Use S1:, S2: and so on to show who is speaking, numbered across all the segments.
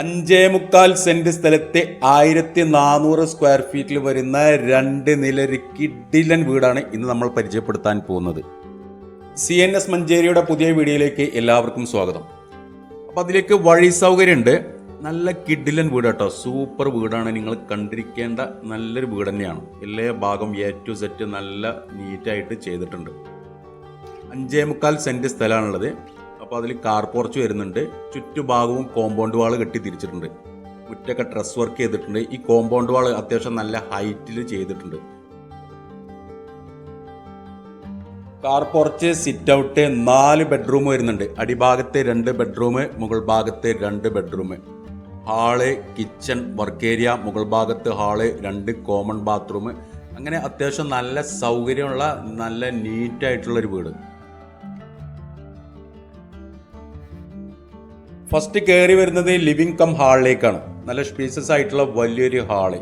S1: അഞ്ചേ മുക്കാൽ സെന്റ് സ്ഥലത്തെ ആയിരത്തി നാനൂറ് സ്ക്വയർ ഫീറ്റിൽ വരുന്ന രണ്ട് നിലരി കിഡിലൻ വീടാണ് ഇന്ന് നമ്മൾ പരിചയപ്പെടുത്താൻ പോകുന്നത്. സി എൻ എസ് മഞ്ചേരിയുടെ പുതിയ വീഡിയോയിലേക്ക് എല്ലാവർക്കും സ്വാഗതം. അപ്പോൾ അതിലേക്ക് വഴി സൗകര്യമുണ്ട് നല്ല കിഡിലൻ വീട് കേട്ടോ സൂപ്പർ വീടാണ്. നിങ്ങൾ കണ്ടിരിക്കേണ്ട നല്ലൊരു വീട് തന്നെയാണ്. എല്ലാ ഭാഗം എ ടു സെറ്റ് നല്ല നീറ്റായിട്ട് ചെയ്തിട്ടുണ്ട്. അഞ്ചേ മുക്കാൽ സെന്റ് സ്ഥലമാണുള്ളത്. അപ്പോൾ അതിൽ കാർ പോർച്ച് വരുന്നുണ്ട്. ചുറ്റുഭാഗവും കോമ്പൗണ്ട് വാൾ കെട്ടി തിരിച്ചിട്ടുണ്ട്. മുറ്റൊക്കെ ഡ്രസ് വർക്ക് ചെയ്തിട്ടുണ്ട്. ഈ കോമ്പൗണ്ട് വാൾ അത്യാവശ്യം നല്ല ഹൈറ്റിൽ ചെയ്തിട്ടുണ്ട്. കാർ പോർച്ച് സിറ്റ് ഔട്ട് നാല് ബെഡ്റൂം വരുന്നുണ്ട്. അടിഭാഗത്തെ രണ്ട് ബെഡ്റൂം മുകൾ ഭാഗത്തെ രണ്ട് bedroom hall kitchen work area മുകൾ ഭാഗത്ത് ഹാൾ രണ്ട് കോമൺ ബാത്റൂം അങ്ങനെ അത്യാവശ്യം നല്ല സൗകര്യമുള്ള നല്ല നീറ്റായിട്ടുള്ള ഒരു വീട്. ഫസ്റ്റ് കയറി വരുന്നത് ലിവിംഗ് കം ഹാളിലേക്കാണ് നല്ല സ്പീസസ് ആയിട്ടുള്ള വലിയൊരു ഹാൾ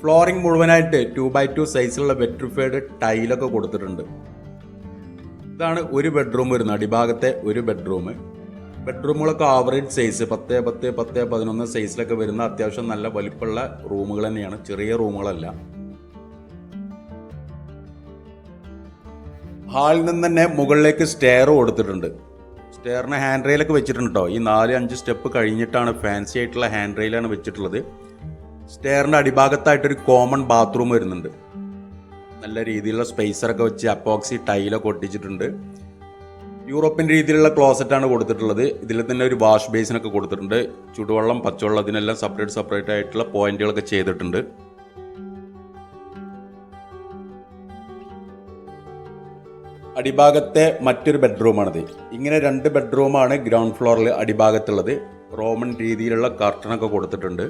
S1: ഫ്ലോറിംഗ് മുഴുവനായിട്ട് ടു ബൈ ടു സൈസിലുള്ള വെട്രിഫൈഡ് ടൈലൊക്കെ കൊടുത്തിട്ടുണ്ട്. ഇതാണ് ഒരു ബെഡ്റൂം വരുന്നത്. അടിഭാഗത്തെ ഒരു ബെഡ്റൂം ബെഡ്റൂമുകളൊക്കെ ആവറേജ് സൈസ് പത്ത് പത്ത് പത്ത് പതിനൊന്ന് സൈസിലൊക്കെ വരുന്ന അത്യാവശ്യം നല്ല വലിപ്പമുള്ള റൂമുകൾ തന്നെയാണ്. ചെറിയ റൂമുകളല്ല ഹാളിൽ നിന്ന് തന്നെ മുകളിലേക്ക് സ്റ്റെയർ കൊടുത്തിട്ടുണ്ട്. സ്റ്റെയറിന് ഹാൻഡ് റെയിലൊക്കെ വെച്ചിട്ടുണ്ട്? കേട്ടോ ഈ നാല് അഞ്ച് സ്റ്റെപ്പ് കഴിഞ്ഞിട്ടാണ് ഫാൻസി ആയിട്ടുള്ള ഹാൻഡ് റെയിലാണ് വെച്ചിട്ടുള്ളത്. സ്റ്റെയറിന്റെ അടിഭാഗത്തായിട്ടൊരു കോമൺ ബാത്റൂം വരുന്നുണ്ട്. നല്ല രീതിയിലുള്ള സ്പേസറൊക്കെ വെച്ച് അപ്പോക്സി ടൈലൊക്കെ ഒട്ടിച്ചിട്ടുണ്ട്. യൂറോപ്യൻ രീതിയിലുള്ള ക്ലോസറ്റാണ് കൊടുത്തിട്ടുള്ളത്. ഇതിൽ തന്നെ ഒരു വാഷ് ബേസിനൊക്കെ കൊടുത്തിട്ടുണ്ട്. ചുടുവെള്ളം പച്ചവെള്ളം അതിനെല്ലാം സെപ്പറേറ്റ് സെപ്പറേറ്റ് ആയിട്ടുള്ള പോയിന്റുകളൊക്കെ ചെയ്തിട്ടുണ്ട്. അടിഭാഗത്തെ മറ്റൊരു ബെഡ്റൂമാണിത് ഇങ്ങനെ രണ്ട് ബെഡ്റൂമാണ് ഗ്രൗണ്ട് ഫ്ലോറിൽ അടിഭാഗത്തുള്ളത്. റോമൻ രീതിയിലുള്ള കർട്ടനൊക്കെ കൊടുത്തിട്ടുണ്ട്.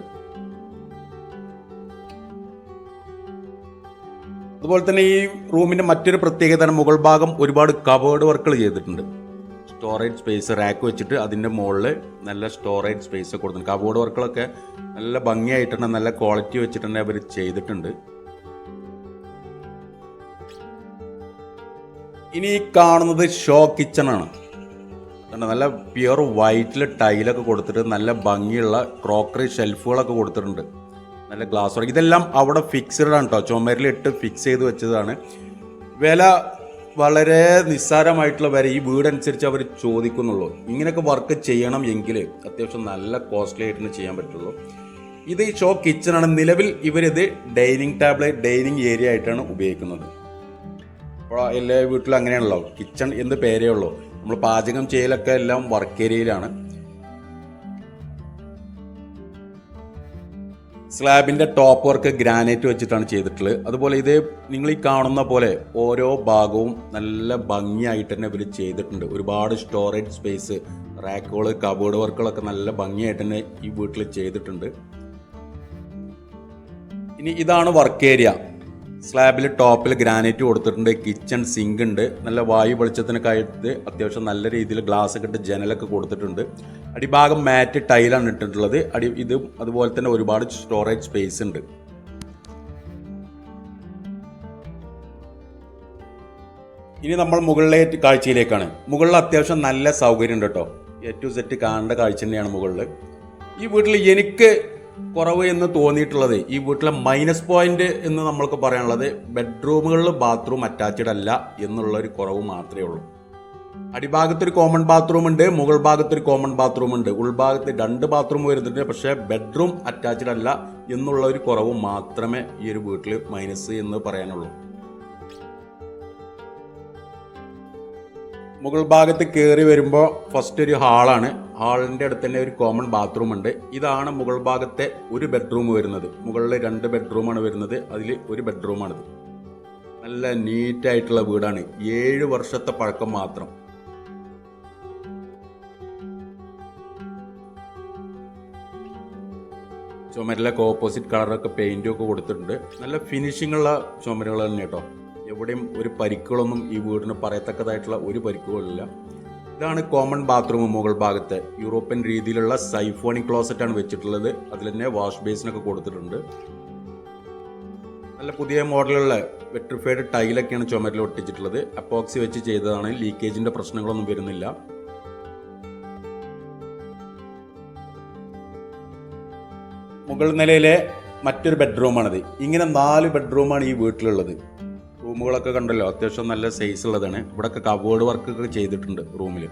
S1: അതുപോലെ തന്നെ ഈ റൂമിന്റെ മറ്റൊരു പ്രത്യേകത മുകൾ ഭാഗം ഒരുപാട് കവേർഡ് വർക്കുകൾ ചെയ്തിട്ടുണ്ട്. സ്റ്റോറേജ് സ്പേസ് റാക്ക് വെച്ചിട്ട് അതിന്റെ മുകളിൽ നല്ല സ്റ്റോറേജ് സ്പേസ് കൊടുത്തിട്ടുണ്ട്. കവേർഡ് വർക്കുകളൊക്കെ നല്ല ഭംഗിയായിട്ടുണ്ട് നല്ല ക്വാളിറ്റി വെച്ചിട്ട് തന്നെ അവർ ചെയ്തിട്ടുണ്ട്. ഇനി കാണുന്നത് ഷോ കിച്ചണാണ്. കണ്ടോ, നല്ല പ്യുർ വൈറ്റിൽ ടൈലൊക്കെ കൊടുത്തിട്ട് നല്ല ഭംഗിയുള്ള ക്രോക്കറി ഷെൽഫുകളൊക്കെ കൊടുത്തിട്ടുണ്ട്. നല്ല ഗ്ലാസ് ഇതെല്ലാം അവിടെ ഫിക്സ്ഡ് ആണ് കേട്ടോ ചുമരിലിട്ട് ഫിക്സ് ചെയ്ത് വെച്ചതാണ്. വില വളരെ നിസ്സാരമായിട്ടുള്ള വരെ ഈ വീടനുസരിച്ച് അവർ ചോദിക്കുന്നുള്ളൂ. ഇങ്ങനെയൊക്കെ വർക്ക് ചെയ്യണം എങ്കിൽ അത്യാവശ്യം നല്ല കോസ്റ്റ്ലി ആയിട്ട് ചെയ്യാൻ പറ്റുള്ളൂ. ഇത് ഈ ഷോ കിച്ചണാണ് നിലവിൽ ഇവരിത് ഡൈനിങ് ടേബിൾ ഡൈനിങ് ഏരിയ ആയിട്ടാണ് ഉപയോഗിക്കുന്നത്. അപ്പോൾ എല്ലാ വീട്ടിലും അങ്ങനെയാണല്ലോ. കിച്ചൺ എന്ത് പേരേ ഉള്ളൂ. നമ്മൾ പാചകം ചെയ്യലൊക്കെ എല്ലാം വർക്ക് ഏരിയയിലാണ് സ്ലാബിന്റെ ടോപ്പ് വർക്ക് ഗ്രാനൈറ്റ് വെച്ചിട്ടാണ് ചെയ്തിട്ടുള്ളത്. അതുപോലെ ഇത് നിങ്ങൾ ഈ കാണുന്ന പോലെ ഓരോ ഭാഗവും നല്ല ഭംഗിയായിട്ട് തന്നെ ഇവർ ചെയ്തിട്ടുണ്ട്. ഒരുപാട് സ്റ്റോറേജ് സ്പേസ് റാക്കുകൾ കബോർഡ് വർക്കുകളൊക്കെ നല്ല ഭംഗിയായിട്ട് തന്നെ ഈ വീട്ടിൽ ചെയ്തിട്ടുണ്ട്. ഇനി ഇതാണ് വർക്ക് ഏരിയ സ്ലാബിൽ ടോപ്പിൽ ഗ്രാനൈറ്റ് കൊടുത്തിട്ടുണ്ട് കിച്ചൺ സിങ്ക് ഉണ്ട് നല്ല വായു വെളിച്ചത്തിനൊക്കെ ആയിട്ട് അത്യാവശ്യം നല്ല രീതിയിൽ ഗ്ലാസ് ഒക്കെ ഇട്ട് ജനലൊക്കെ കൊടുത്തിട്ടുണ്ട്. അടിഭാഗം മാറ്റ് ടൈലാണ് ഇട്ടിട്ടുള്ളത്. അടി ഇത് അതുപോലെ തന്നെ ഒരുപാട് സ്റ്റോറേജ് സ്പേസ് ഉണ്ട്. ഇനി നമ്മൾ മുകളിലെ കാഴ്ചയിലേക്കാണ്. മുകളിൽ അത്യാവശ്യം നല്ല സൗകര്യം ഉണ്ട് കേട്ടോ. എ ടു സെറ്റ് കാണേണ്ട കാഴ്ച തന്നെയാണ് മുകളിൽ ഈ വീട്ടിൽ എനിക്ക് കുറവ് എന്ന് തോന്നിയിട്ടുള്ളത് ഈ വീട്ടിലെ മൈനസ് പോയിന്റ് എന്ന് നമ്മൾക്ക് പറയാനുള്ളത് ബെഡ്റൂമുകളിൽ ബാത്റൂം അറ്റാച്ച്ഡ് അല്ല എന്നുള്ള ഒരു കുറവ് മാത്രമേ ഉള്ളൂ. അടിഭാഗത്തൊരു കോമൺ ബാത്റൂം ഉണ്ട് മുകൾ ഭാഗത്തൊരു കോമൺ ബാത്റൂം ഉണ്ട്. ഉൾഭാഗത്ത് രണ്ട് ബാത്റൂം വരുന്നുണ്ട് പക്ഷേ ബെഡ്റൂം അറ്റാച്ച്ഡ് അല്ല എന്നുള്ള ഒരു കുറവ് മാത്രമേ ഈ ഒരു വീട്ടിൽ മൈനസ് എന്ന് പറയാനുള്ളൂ. മുകൾ ഭാഗത്ത് കയറി വരുമ്പോൾ ഫസ്റ്റ് ഒരു ഹാളാണ് ഹാളിന്റെ അടുത്ത് തന്നെ ഒരു കോമൺ ബാത്റൂം ഉണ്ട്. ഇതാണ് മുകൾ ഭാഗത്തെ ഒരു ബെഡ്റൂം വരുന്നത്. മുകളിൽ രണ്ട് ബെഡ്റൂമാണ് വരുന്നത്. അതിൽ ഒരു ബെഡ്റൂമാണിത് നല്ല നീറ്റായിട്ടുള്ള വീടാണ്. ഏഴ് വർഷത്തെ പഴക്കം മാത്രം. ചുമരിലൊക്കെ ഓപ്പോസിറ്റ് കളറൊക്കെ പെയിന്റും ഒക്കെ കൊടുത്തിട്ടുണ്ട്. നല്ല ഫിനിഷിംഗ് ഉള്ള ചുമരുകൾ തന്നെ കേട്ടോ. എവിടെയും ഒരു പരിക്കുകളൊന്നും ഈ വീടിന് പറയത്തക്കതായിട്ടുള്ള ഒരു പരിക്കുകളില്ല. ഇതാണ് കോമൺ ബാത്റൂം മുകൾ ഭാഗത്ത്. യൂറോപ്യൻ രീതിയിലുള്ള സൈഫോണിക് ക്ലോസറ്റ് ആണ് വെച്ചിട്ടുള്ളത്. അതിൽ തന്നെ വാഷ് ബേസിനൊക്കെ കൊടുത്തിട്ടുണ്ട്. നല്ല പുതിയ മോഡലുള്ള വെട്രിഫൈഡ് ടൈലൊക്കെയാണ് ചുമരിൽ ഒട്ടിച്ചിട്ടുള്ളത്. അപ്പോക്സി വെച്ച് ചെയ്തതാണ്. ലീക്കേജിന്റെ പ്രശ്നങ്ങളൊന്നും വരുന്നില്ല. മുകൾ നിലയിലെ മറ്റൊരു ബെഡ്റൂമാണിത് ഇങ്ങനെ നാല് ബെഡ്റൂമാണ് ഈ വീട്ടിലുള്ളത്. റൂമുകളൊക്കെ കണ്ടല്ലോ അത്യാവശ്യം നല്ല സൈസ് ഉള്ളതാണ്. ഇവിടെയൊക്കെ കവേർഡ് വർക്ക് ഒക്കെ ചെയ്തിട്ടുണ്ട് റൂമിൽ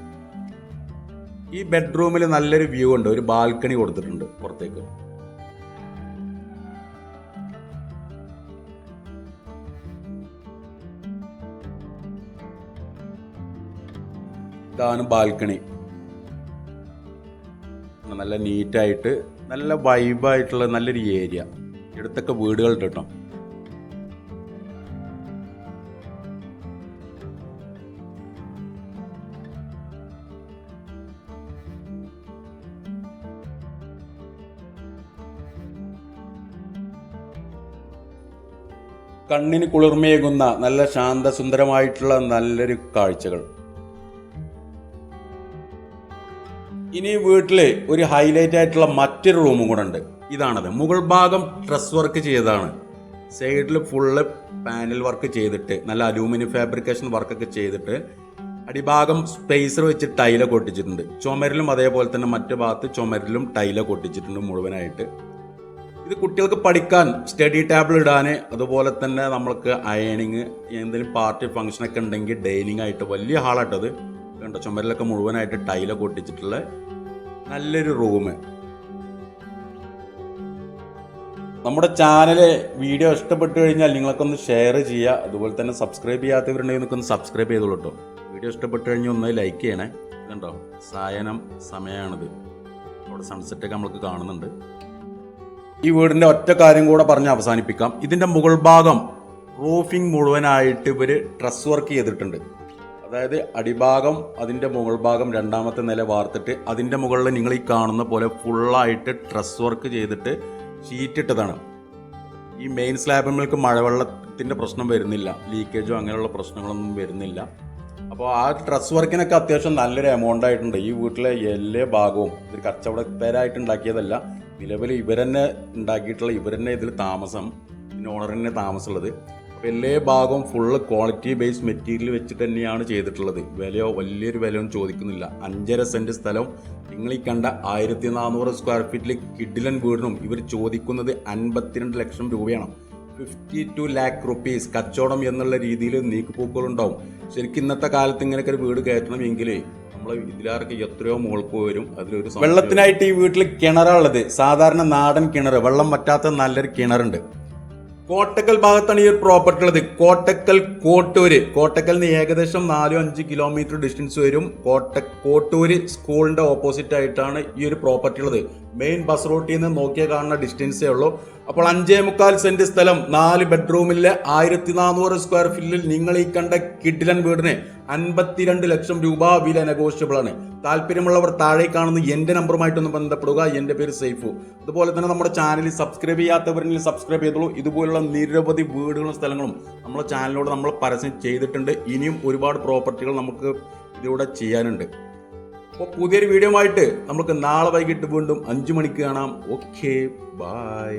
S1: ഈ ബെഡ്റൂമിൽ നല്ലൊരു വ്യൂ ഉണ്ട് ഒരു ബാൽക്കണി കൊടുത്തിട്ടുണ്ട് പുറത്തേക്ക്. ഇതാണ് ബാൽക്കണി നല്ല നീറ്റായിട്ട് നല്ല വൈബായിട്ടുള്ള നല്ലൊരു ഏരിയ ഇടത്തൊക്കെ വീടുകളുണ്ട് കേട്ടോ. കണ്ണിന് കുളിർമയേകുന്ന നല്ല ശാന്തസുന്ദരമായിട്ടുള്ള നല്ലൊരു കാഴ്ചകൾ. ഇനി വീട്ടിൽ ഒരു ഹൈലൈറ്റ് ആയിട്ടുള്ള മറ്റൊരു റൂമും കൂടെ ഉണ്ട് ഇതാണത്. മുകൾ ഭാഗം ഡ്രസ് വർക്ക് ചെയ്തതാണ്. സൈഡിൽ ഫുള്ള് പാനൽ വർക്ക് ചെയ്തിട്ട് നല്ല അലൂമിനിയം ഫാബ്രിക്കേഷൻ വർക്കൊക്കെ ചെയ്തിട്ട് അടിഭാഗം സ്പേസർ വെച്ച് ടൈലൊക്കെ ഒട്ടിച്ചിട്ടുണ്ട് ചുമരിലും അതേപോലെ തന്നെ മറ്റു ഭാഗത്ത് ചുമരിലും ടൈലൊക്കെ ഒട്ടിച്ചിട്ടുണ്ട് മുഴുവനായിട്ട്. ഇത് കുട്ടികൾക്ക് പഠിക്കാൻ സ്റ്റഡി ടേബിൾ ഇടാൻ അതുപോലെ തന്നെ നമ്മൾക്ക് അയണിങ് എന്തെങ്കിലും പാർട്ടി ഫംഗ്ഷനൊക്കെ ഉണ്ടെങ്കിൽ ഡൈനിങ് ആയിട്ട് വലിയ ഹാളായിട്ടത് കണ്ടോ? ചുമരിലൊക്കെ മുഴുവനായിട്ട് ടൈലൊക്കെ ഒട്ടിച്ചിട്ടുള്ള നല്ലൊരു റൂം നമ്മുടെ ചാനൽ വീഡിയോ ഇഷ്ടപ്പെട്ടു കഴിഞ്ഞാൽ നിങ്ങളൊക്കെ ഒന്ന് ഷെയർ ചെയ്യുക. അതുപോലെ തന്നെ സബ്സ്ക്രൈബ് ചെയ്യാത്തവരുണ്ടെങ്കിൽ നിങ്ങൾക്ക് ഒന്ന് സബ്സ്ക്രൈബ് ചെയ്തോളൂ കേട്ടോ വീഡിയോ ഇഷ്ടപ്പെട്ടു കഴിഞ്ഞാൽ ഒന്ന് ലൈക്ക് ചെയ്യണേ. കണ്ടോ? സായനം സമയമാണിത്. അവിടെ സൺസെറ്റൊക്കെ നമ്മൾക്ക് കാണുന്നുണ്ട്. ഈ വീടിന്റെ ഒറ്റ കാര്യം കൂടെ പറഞ്ഞ് അവസാനിപ്പിക്കാം. ഇതിന്റെ മുകൾ ഭാഗം റൂഫിംഗ് മുഴുവനായിട്ട് ഇവർ ട്രസ് വർക്ക് ചെയ്തിട്ടുണ്ട്. അതായത് അടിഭാഗം അതിന്റെ മുകൾ ഭാഗം രണ്ടാമത്തെ നില വാർത്തിട്ട് അതിന്റെ മുകളിൽ നിങ്ങൾ ഈ കാണുന്ന പോലെ ഫുള്ളായിട്ട് ട്രസ് വർക്ക് ചെയ്തിട്ട് ഷീറ്റ് ഇട്ടതാണ്. ഈ മെയിൻ സ്ലാബുകൾക്ക് മഴവെള്ളത്തിന്റെ പ്രശ്നം വരുന്നില്ല. ലീക്കേജോ അങ്ങനെയുള്ള പ്രശ്നങ്ങളൊന്നും വരുന്നില്ല. അപ്പോൾ ആ ഡ്രസ് വർക്കിനൊക്കെ അത്യാവശ്യം നല്ലൊരു എമൗണ്ട് ആയിട്ടുണ്ട്. ഈ വീട്ടിലെ എല്ലാ ഭാഗവും ഇത് കച്ചവടക്കാരായിട്ട് ഉണ്ടാക്കിയതല്ല. നിലവിൽ ഇവരെന്നെ ഉണ്ടാക്കിയിട്ടുള്ള ഇവരെന്നെ ഇതിൽ താമസം പിന്നെ ഓണറിനെ താമസമുള്ളത്. അപ്പോൾ എല്ലാ ഭാഗവും ഫുള്ള് ക്വാളിറ്റി ബേസ് മെറ്റീരിയൽ വെച്ചിട്ട് തന്നെയാണ് ചെയ്തിട്ടുള്ളത്. വിലയോ വലിയൊരു വിലയൊന്നും ചോദിക്കുന്നില്ല. അഞ്ചര സെന്റ് സ്ഥലം നിങ്ങൾ ഈ കണ്ട ആയിരത്തി നാനൂറ് സ്ക്വയർ ഫീറ്റിൽ കിഡിലൻ വീടിനും ഇവർ ചോദിക്കുന്നത് അൻപത്തിരണ്ട് ലക്ഷം രൂപയാണ്. ഫിഫ്റ്റി ടു ലാക്ക് റുപ്പീസ് കച്ചവടം എന്നുള്ള രീതിയിൽ നീക്കുപോക്കുകളുണ്ടാവും. ശരിക്കും ഇന്നത്തെ കാലത്ത് ഇങ്ങനെയൊക്കെ ഒരു വീട് കയറ്റണമെങ്കിൽ നമ്മൾ ഇതിലാർക്ക് എത്രയോ മുകൾക്ക് വരും അതിലൊരു വെള്ളത്തിനായിട്ട് ഈ വീട്ടിൽ കിണറുള്ളത് സാധാരണ നാടൻ കിണർ വെള്ളം പറ്റാത്ത നല്ലൊരു കിണറുണ്ട്. കോട്ടക്കൽ ഭാഗത്താണ് ഈ ഒരു പ്രോപ്പർട്ടി ഉള്ളത്. കോട്ടക്കൽ കോട്ടൂര്. കോട്ടക്കൽ നിന്ന് ഏകദേശം നാലോ അഞ്ച് കിലോമീറ്റർ ഡിസ്റ്റൻസ് വരും. കോട്ട കോട്ടൂര് സ്കൂളിന്റെ ഓപ്പോസിറ്റ് ആയിട്ടാണ് ഈ ഒരു പ്രോപ്പർട്ടി ഉള്ളത്. മെയിൻ ബസ് റൂട്ടിൽ നിന്ന് നോക്കിയാൽ കാണുന്ന ഡിസ്റ്റൻസേ ഉള്ളൂ. അപ്പോൾ അഞ്ചേ മുക്കാൽ സെന്റ് സ്ഥലം നാല് ബെഡ്റൂമിലെ ആയിരത്തി നാനൂറ് സ്ക്വയർ ഫീറ്റിൽ നിങ്ങൾ ഈ കണ്ട കിഡിലൻ വീടിന് അൻപത്തിരണ്ട് ലക്ഷം രൂപ വില നെഗോഷ്യബിൾ ആണ്. താല്പര്യമുള്ളവർ താഴെ കാണുന്ന എന്റെ നമ്പറുമായിട്ടൊന്ന് ബന്ധപ്പെടുക. എന്റെ പേര് സൈഫു അതുപോലെ തന്നെ നമ്മുടെ ചാനൽ സബ്സ്ക്രൈബ് ചെയ്യാത്തവരെങ്കിൽ സബ്സ്ക്രൈബ് ചെയ്തോളൂ. ഇതുപോലുള്ള നിരവധി വീടുകളും സ്ഥലങ്ങളും നമ്മുടെ ചാനലിലൂടെ നമ്മൾ പരസ്യം ചെയ്തിട്ടുണ്ട്. ഇനിയും ഒരുപാട് പ്രോപ്പർട്ടികൾ നമുക്ക് ഇതിലൂടെ ചെയ്യാനുണ്ട്. അപ്പോൾ പുതിയൊരു വീഡിയോ ആയിട്ട് നമുക്ക് നാളെ വൈകിട്ട് വീണ്ടും അഞ്ചു മണിക്ക് കാണാം. Okay bye.